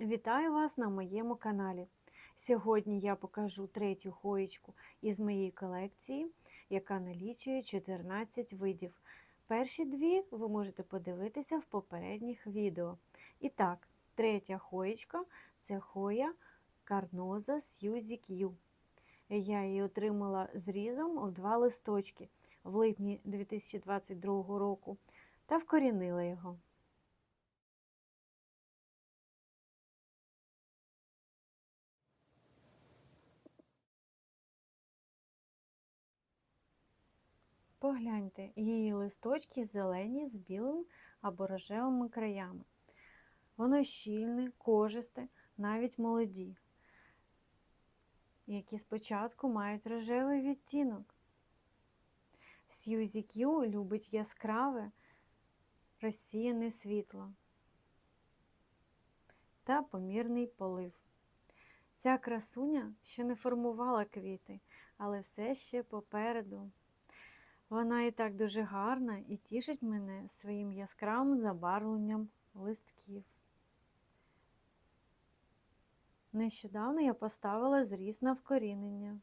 Вітаю вас на моєму каналі. Сьогодні я покажу третю хоєчку із моєї колекції, яка налічує 14 видів. Перші дві ви можете подивитися в попередніх відео. І так, третя хоєчка це хоя Карноза Сьюзі К'ю. Я її отримала зрізом у два листочки в липні 2022 року та вкорінила його. Погляньте, її листочки зелені з білим або рожевими краями. Воно щільне, кожисте, навіть молоді, які спочатку мають рожевий відтінок. Сьюзі К'ю любить яскраве, розсіяне світло та помірний полив. Ця красуня ще не формувала квіти, але все ще попереду. Вона і так дуже гарна і тішить мене своїм яскравим забарвленням листків. Нещодавно я поставила зріз на вкорінення.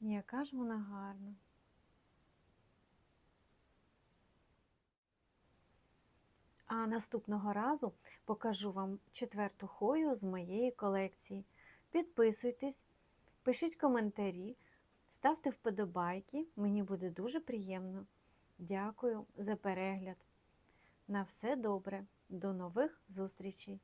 Яка ж вона гарна. А наступного разу покажу вам четверту хою з моєї колекції. Підписуйтесь, пишіть коментарі. Ставте вподобайки, мені буде дуже приємно. Дякую за перегляд. На все добре, до нових зустрічей!